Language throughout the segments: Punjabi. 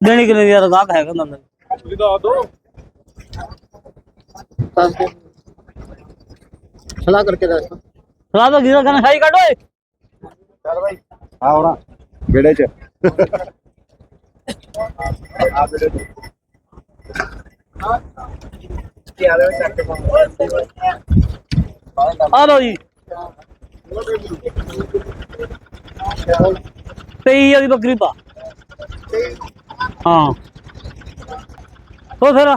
ਦੇਣੀ ਕਿੰਨੇ ਦੀ ਯਾਰ ਗਾਹਕ ਹੈਗਾ ਨਾ ਦੱਸ ਦੋ ਦੇ। ਸਲਾਹ ਕਰਕੇ ਦੱਸ ਸਲਾਹ ਤਾਂ ਗਿਰਾ ਕਰਨਾ ਸਾਈ ਕੱਢ ਓਏ। ਚੱਲ ਬਾਈ। ਆ ਹੋਣਾ ਵਿੜੇ ਚ। ਆ ਵਿੜੇ ਚ। ਲਓ ਜੀ। ਤੇਈ ਵਾਲੀ ਬੱਕਰੀ ਪਾ। ਹਾਂ। ਹੋ ਫਿਰ?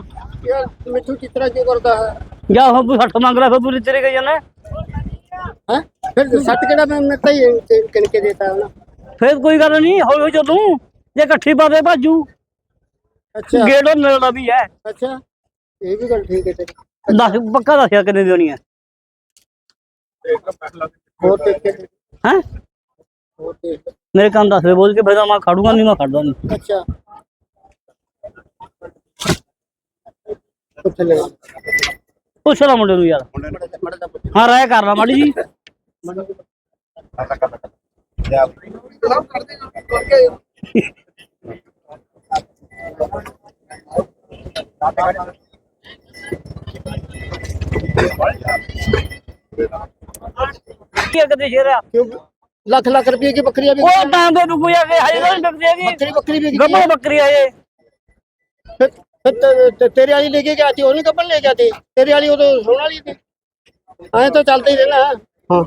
ਯਾਰ ਮਿੱਠੂ ਚਿੱਤਰਾ ਕਿਉਂ ਕਰਦਾ ਹੈ? ਜਾ ਤੂੰ 60 ਮੰਗ ਲੈ ਫਿਰ ਤੂੰ ਤੇਰੇ ਗਈ ਜਾਣਾ ਹੈ? ਫਿਰ ਸੱਟ ਕਿਹੜਾ ਮੈਂ ਮੈਂ ਤਾਂ ਹੀ ਕਿਨ ਕੇ ਦੇਤਾ ਹੈ ਨਾ ਫਿਰ ਕੋਈ ਗੱਲ ਨਹੀਂ ਹੌਲੀ ਹੌਲੀ ਚੱਲੂ ਜੇ ਇਕੱਠੀ ਪਾ ਦੇ ਭਾਜੂ। ਅੱਛਾ। ਗੇੜੋਂ ਮਿਲਦਾ ਵੀ ਹੈ। ਅੱਛਾ। ਇਹ ਵੀ ਗੱਲ ਠੀਕ ਹੈ ਤੇਰੀ। ਦੱਸ ਪੱਕਾ ਦੱਸਿਆ ਕਿੰਨੇ ਦੀ ਹੋਣੀ ਹੈ। ਹੋਰ ਹੈ? ਮੇਰੇ ਕੰਨ ਦੱਸ ਬੋਲ ਕੇ ਫਿਰ ਤਾਂ ਮੈਂ ਖੜੂਗਾ ਨਹੀਂ ਮੈਂ ਖੜਦਾ ਨਹੀਂ ਅੱਛਾ। ਕੁੱਥੇ ਪੁੱਛ ਲਾ ਮੁੰਡੇ ਨੂੰ ਯਾਰ। ਹਾਂ ਰਾਇ ਕਰ ਲਾ ਮਾੜੀ ਜੀ। ਕੀ ਕਦੇ ਸ਼ੇਰਾ ਕਿਉਂ? ਲੱਖ ਲੱਖ ਰੁਪਏ ਦੀ ਬੱਕਰੀਆਂ ਵੀ ਉਹ ਤਾਂ ਦੇ ਕੋਈ ਆ ਕੇ ਤਾਂ ਨਹੀਂ ਵਿਕਦੀ ਹੈਗੀ ਬੱਕਰੀ ਬੱਕਰੀ ਵੀ ਗੱਭਣ ਬੱਕਰੀ ਆ ਇਹ। ਫਿਰ ਫਿਰ ਤੇ- ਤੇ- ਤੇਰੇ ਵਾਲੀ ਲੈ ਕੇ ਗਿਆ ਤੀ ਉਹ ਨਹੀਂ ਕੱਪੜ ਲੈ ਗਿਆ ਤੀ ਤੇਰੇ ਵਾਲੀ ਉਦੋਂ ਸੋਹਣ ਵਾਲੀ ਤੀ ਐਂ ਤਾਂ ਚੱਲਦਾ ਹੀ ਰਹਿਣਾ ਹਾਂ।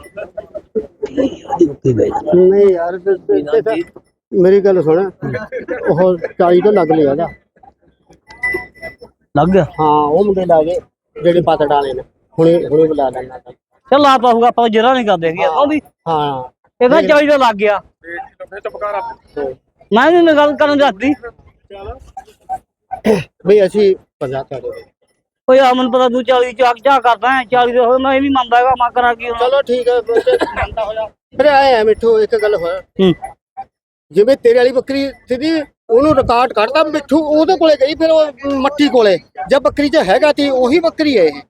ਨਹੀਂ ਯਾਰ ਫਿਰ- ਫਿਰ- ਫਿਰ ਤਾਂ- ਮੇਰੀ ਗੱਲ ਸੁਣ। ਉਹ 40 ਤੋਂ ਲੱਗ ਲਿਆ ਦਾ ਲੱਗ ਗਿਆ? ਹਾਂ ਉਹ ਮੁੰਡੇ ਲਾ ਗਏ ਜਿਹੜੇ ਪੱਤ ਡਾਲੇ ਨੇ ਹੁਣੇ ਹੁਣੇ ਬੁਲਾ ਲੈਣਾ ਚੱਲ ਲਾ ਪਾਊਗਾ ਆਪਾਂ ਜਰਾ ਨਹੀਂ ਕਰਦੇ ਹੈਗੇ। ਆਉਂਦੀ ਹਾਂ। ਇਹਦਾ 40 ਦਾ ਲੱਗ ਗਿਆ। ਫੇਰ ਚੁੱਪ ਕਰ ਮੈਂ ਨਹੀਂ ਗੱਲ ਕਰਨ ਦੱਸਦੀ ਬਈ ਅਸੀਂ 50 ਕਰ ਓਏ ਆ ਮੈਨੂੰ ਪਤਾ ਤੂੰ 40 ਚਾਕ ਚਾ ਕਰਦਾ ਹੈ 40 ਦੇ ਹੋਏ ਮੈਂ ਵੀ ਮੰਨਦਾ ਹੈਗਾ ਮੈਂ ਕਰਾਂ ਕੀ ਹੁਣ ਚਲੋ ਠੀਕ ਹੈ ਮੰਨਦਾ ਹੋਇਆ। ਫਿਰ ਆਏ ਆ ਮਿੱਠੂ ਇੱਕ ਗੱਲ ਹੋਇਆ ਹੂੰ। ਜਿਵੇਂ ਤੇਰੇ ਵਾਲੀ ਬੱਕਰੀ ਸੀਗੀ ਉਹਨੂੰ ਰਿਕਾਰਡ ਕੱਢਦਾ ਮਿੱਠੂ ਉਹਦੇ ਕੋਲੇ ਗਈ ਫਿਰ ਉਹ ਮੱਠੀ ਕੋਲੇ। ਜਦ ਬੱਕਰੀ 'ਚ ਹੈਗਾ ਤੀ ਉਹੀ ਬੱਕਰੀ ਹੈ ਇਹ।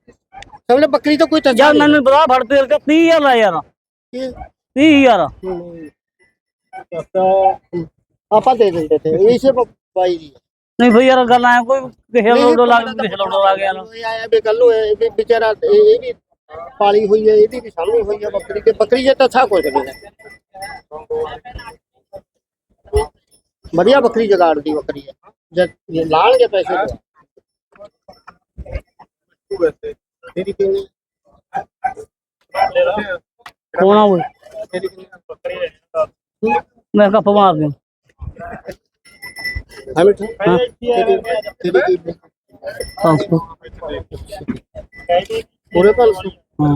ਸਮਝ ਬੱਕਰੀ ਤਾਂ ਕੋਈ ਤੰਜਾ ਯਾਰ ਮੈਨੂੰ ਬੜਾ ਫੜ ਪੇਲ ਕੇ 30000 ਲੈ ਯਾਰ। ਨਹੀਂ 30000 ਆਪਾਂ ਦੇ ਦਿੰਦੇ ਤੇ ਇਸੇ ਬਾਈ ਦੀ ਨਹੀਂ ਭਈ ਯਾਰ ਗੱਲ ਐ ਕੋਈ ਕਿਸੇ ਲੋੜੋ ਲੱਗ ਕਿਸੇ ਲੋੜੋ ਲੱਗ ਗਿਆ ਨਾ। ਆਇਆ ਵੀ ਕੱਲ ਨੂੰ ਇਹ ਵੀ ਵਿਚਾਰਾ ਇਹ ਵੀ ਪਾਲੀ ਹੋਈ ਹੈ ਇਹਦੀ ਵੀ ਸਾਹਮਣੇ ਹੋਈ ਹੈ ਬੱਕਰੀ ਤੇ ਬੱਕਰੀ ਜੇ ਤਾਂ ਅੱਛਾ ਕੋਈ ਨਹੀਂ ਵਧੀਆ ਬੱਕਰੀ ਜਗਾੜ ਦੀ ਬੱਕਰੀ ਹੈ। ਲਾਣਗੇ ਪੈਸੇ ਤਾਂ। ਤੇਰੀ ਕਿੰਨੀ? ਕੋਣਾ ਕਿੰਨੀ? ਮੈਂ ਕੱਪ ਮਾਰ ਦਿਆਂ ਹਾਂ ਮਿੱਠੂ ਹਾਂ। ਤੇਰੀ ਕਿੰਨੀ 500 ਪੂਰੇ ਪੰਜ ਹਾਂ।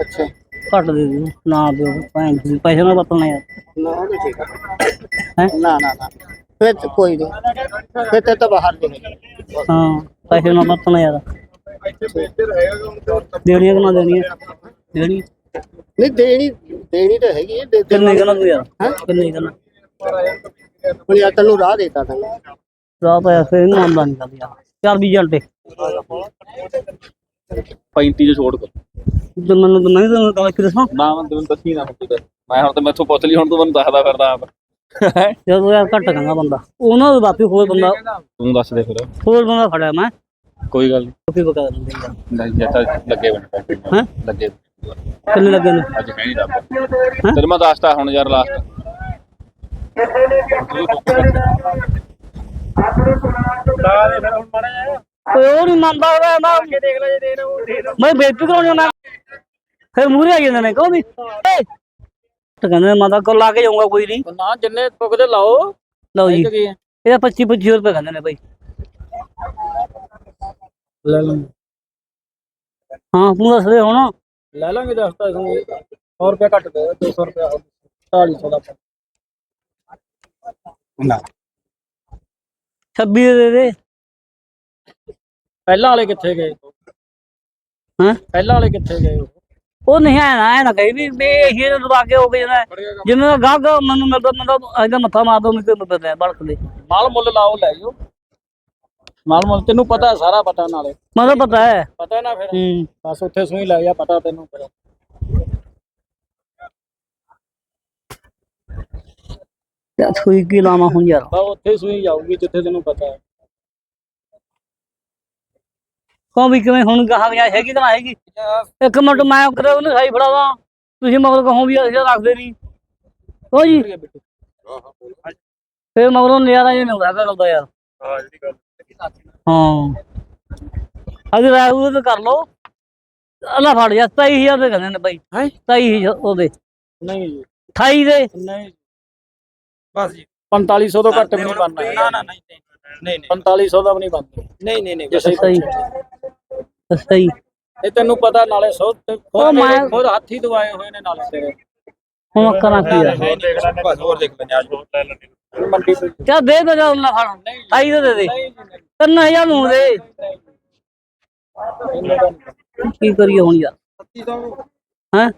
ਅੱਛਾ। ਘੱਟ ਦੇ ਦਿਓ ਨਾ ਦਿਓ ਭੈਣ ਜੀ ਪੈਸੇ ਨਾਲ ਵਰਤਣਾ ਯਾਰ। ਨਾ ਵੀ ਠੀਕ ਹੈ? ਨਾ ਨਾ ਨਾ। ਫਿਰ ਕੋਈ ਨਹੀਂ। ਫਿਰ ਤੇ ਤਾਂ ਬਾਹਰ ਦੇ ਹਾਂ ਪੈਸੇ ਨਾਲ ਵਰਤਣਾ ਯਾਰ। ਦੇਣੀਆਂ ਕਿ ਨਾ ਦੇਣੀਆਂ? ਦੇਣੀ? ਨਹੀਂ ਦੇਣੀ ਦੇਣੀ ਤਾਂ ਹੈਗੀ ਹੈ ਕਿੰਨੇ ਕਨਾ ਤੂੰ ਯਾਰ? ਹੈਂ? ਕਿੰਨੇ ਕਨਾ ਹੁਣ ਯਾਰ ਤੈਨੂੰ ਰਾਹ ਦੇਤਾ ਤੈਨੂੰ ਰਾਤ ਆਇਆ ਫਿਰ ਇਹਨੂੰ ਆਉਂਦਾ ਨਹੀਂ ਕਰਦੀ ਯਾਰ ਚਾਰ ਵੀਹ ਘੰਟੇ 35 ਚ ਛੋੜ ਕਰ। ਤੇ ਮੈਨੂੰ ਤਾਂ ਨਹੀਂ ਤਾਂ ਗੱਲ ਕਿ ਦੱਸਾਂ। ਨਾ ਮੈਂ ਤੈਨੂੰ ਦੱਸੀ ਨਾ ਹੁਣ ਤੂੰ ਮੈਂ ਹੁਣ ਤੇ ਮੈਥੋਂ ਪੁੱਛ ਲਈ ਹੁਣ ਤੂੰ ਮੈਨੂੰ ਦੱਸਦਾ ਫਿਰਦਾ ਆਪ। ਜਦੋਂ ਯਾਰ ਘੱਟ ਕਹਿੰਦਾ ਬੰਦਾ। ਉਹਨਾਂ ਦੇ ਬਾਪੀ ਹੋਰ ਬੰਦਾ। ਤੂੰ ਦੱਸ ਦੇ ਫਿਰ। ਹੋਰ ਬੰਦਾ ਫੜਿਆ ਮੈਂ। ਕੋਈ ਗੱਲ ਬਕਾ ਦਿੰਦੇ ਨਹੀਂ ਜੇ ਤਾਂ ਲੱਗੇ ਬਣ ਹੈਂ? ਲੱਗੇ ਕਿੰਨੇ ਲੱਗੇ ਨੇ? ਅੱਜ ਹੈ ਨਹੀਂ ਰੱਬ ਤੇਰੇ ਮੈਂ ਦੱਸਤਾ ਹੁਣ ਯਾਰ ਲਾਸਟ ਓਏ ਉਹ ਨਹੀਂ ਮੰਨਦਾ ਉਹਦਾ ਨਾ ਦੇਖ ਲੈ ਜੇ ਦੇਣਾ ਮੈਂ ਬੇਇੱਜ਼ਤੀ ਕਰਾਉਣੀ ਆ ਮੈਂ ਫਿਰ ਮੂਹਰੇ ਆ ਜਾਂਦੇ ਨੇ ਕਹੋ ਵੀ ਤਾਂ ਕਹਿੰਦੇ ਮੈਂ ਤਾਂ ਕੋਲ ਲਾ ਕੇ ਜਾਊਂਗਾ ਕੋਈ ਨਹੀਂ ਨਾ ਜਿੰਨੇ ਪੁੱਗਦੇ ਲਾਓ ਲਓ ਜੀ। ਕੀ ਹੈ? ਇਹਦਾ 25 25 ਰੁਪਏ ਕਹਿੰਦੇ ਨੇ ਭਾਈ ਲੈ ਹਾਂ ਤੂੰ ਦੱਸ ਦੇ ਹੁਣ। ਲੈ ਲਾਂਗੇ ਦੱਸਤਾ ਤੁਹਾਨੂੰ 100 ਰੁਪਏ ਘੱਟ ਦੇ 200 ਰੁਪਏ 450 ਦਾ। ਨਾ। 26 ਦੇ ਦੇ। ਪਹਿਲਾਂ ਵਾਲੇ ਕਿੱਥੇ ਗਏ? ਹਾਂ? ਪਹਿਲਾਂ ਵਾਲੇ ਕਿੱਥੇ ਗਏ ਉਹ? ਉਹ ਨਹੀਂ ਆਇਆ ਨਾ ਐ ਨਾ ਕਹੀ ਵੀ ਵੀ ਇਹ ਦਬਾ ਕੇ ਹੋ ਗਏ ਨਾ ਜਿਵੇਂ ਦਾ ਗਾਹਕ ਮੈਨੂੰ ਮਿਲਦਾ ਮੈਨੂੰ ਇਹਦਾ ਮੱਥਾ ਮਾਰ ਦੋ ਮੈਨੂੰ ਤੇ ਪਤਾ ਬਲਕ ਦੇ। ਮਾਲ ਮੁੱਲ ਲਾਓ ਲੈ ਜਾਓ। ਮਾਲ ਮੁੱਲ ਤੈਨੂੰ ਪਤਾ ਸਾਰਾ ਪਤਾ ਨਾਲੇ। ਮੈਨੂੰ ਪਤਾ ਹੈ। ਪਤਾ ਨਾ ਫਿਰ। ਹੂੰ। ਬਸ ਉੱਥੇ ਸੂਈ ਲੱਗ ਜਾ ਪਤਾ ਤੈਨੂੰ ਫਿਰ। ਤੇ ਸੂਈ ਕੀ ਲਾਵਾਂ ਹੁਣ ਯਾਰ? ਬਾ ਉੱਥੇ ਸੂਈ ਜਾਊਗੀ ਜਿੱਥੇ ਤੈਨੂੰ ਪਤਾ ਹੈ। ਕਹੋ ਵੀ ਕਿਵੇਂ ਹੁਣ ਗਾਹਾਂ ਗਿਆ ਹੈਗੀ ਤਾਂ ਹੈਗੀ ਇੱਕ ਮਿੰਟ ਮੈਂ ਕਰੇ ਉਹਨੂੰ ਸਹੀ ਫੜਾਵਾਂ। ਤੁਸੀਂ ਮਗਰ ਕਹੋ ਵੀ ਅਸੀਂ ਰੱਖਦੇ ਨਹੀਂ। ਹੋ ਜੀ ਫੇਰ ਮਗਰੋਂ ਨਜ਼ਾਰਾ ਨਹੀਂ ਹੁੰਦਾ ਹੈਗਾ ਗੱਲ ਯਾਰ। ਹਾਂ ਅਗਰ ਰਾਇ ਉਹ ਤਾਂ ਕਰ ਲੋ ਅੱਲਾ ਫੜ ਜਾ 23000 ਦੇ ਕਹਿੰਦੇ ਨੇ ਬਾਈ। ਹੈਂ? 23000 ਉਹਦੇ। ਨਹੀਂ ਜੀ। 28 ਦੇ। ਨਹੀਂ ਬਸ ਜੀ। 4500 ਤੋਂ ਘੱਟ ਵੀ ਨਹੀਂ ਬਣਨਾ। ਨਾ ਨਾ ਨਹੀਂ ਨਹੀਂ 4500 ਦਾ ਵੀ ਨਹੀਂ ਬਣਦਾ ਨਹੀਂ ਨਹੀਂ ਨਹੀਂ ਸਹੀ ਸਹੀ ਇਹ ਤੈਨੂੰ ਪਤਾ ਨਾਲੇ ਸੋ ਉਹ ਮੈਂ- ਖੁਦ ਹੱਥੀ ਦਵਾਏ ਹੋਏ ਨੇ ਨਾਲੇ ਤੇਰੇ। ਹੁਣ ਕਰਾਂ ਕੀ ਯਾਰ ਬਸ ਹੋਰ ਦੇਖ ਲੈਣੇ ਅੱਜ ਮੰਡੀ ਤੋਂ। ਚਾ ਦੇ ਦੇ ਜਾ ਅੱਲਾ ਫੜ। 28 ਦੇ ਦੇ ਦੇ। ਨਹੀਂ ਜੀ ਨਹੀਂ। 3000 ਨੂੰ ਦੇ। ਨਹੀਂ ਕੀ ਕਰੀਏ ਹੁਣ ਯਾਰ? ਹੈਂ?